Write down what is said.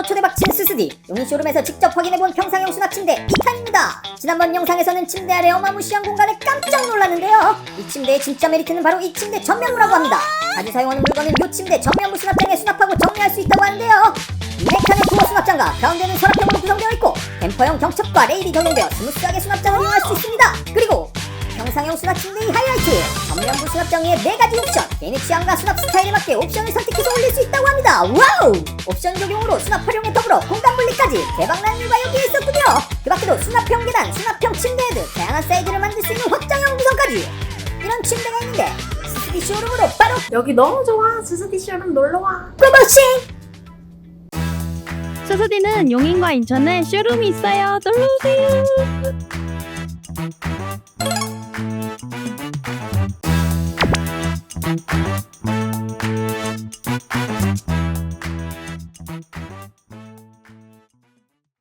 쇼룸으로 초대박친 스스디 용인 쇼룸에서 직접 확인해본 평상형 수납 침대 2탄입니다. 지난번 영상에서는 침대 아래 어마무시한 공간에 깜짝 놀랐는데요. 이 침대의 진짜 메리트는 바로 이 침대 전면부라고 합니다. 자주 사용하는 물건은 이 침대 전면부 수납장에 수납하고 정리할 수 있다고 하는데요. 네칸의 도어 수납장과 가운데는 서랍형으로 구성되어 있고 댐퍼형 경첩과 레일이 적용되어 스무스하게 수납장을 이용할 수 있습니다. 그리고 평상형 수납 침대의 하이라이트 전면부 수납장의 네가지 옵션 개인의 취향과 수납 스타일에 맞게 옵션을 선택해서 올릴 수 있다고 합니다 와우 옵션 적용으로 수납 활용에 더불어 공간 분리까지 대박난 일과 여기에 있었군요 그 밖에도 수납형 계단 수납형 침대 등 다양한 사이즈를 만들 수 있는 확장형 구성까지 이런 침대가 있는데 스스디 쇼룸으로 바로 여기 너무 좋아. 스스디 쇼룸 놀러와. 고고싱 수수디는 용인과 인천에 쇼룸이 있어요. 놀러오세요. Música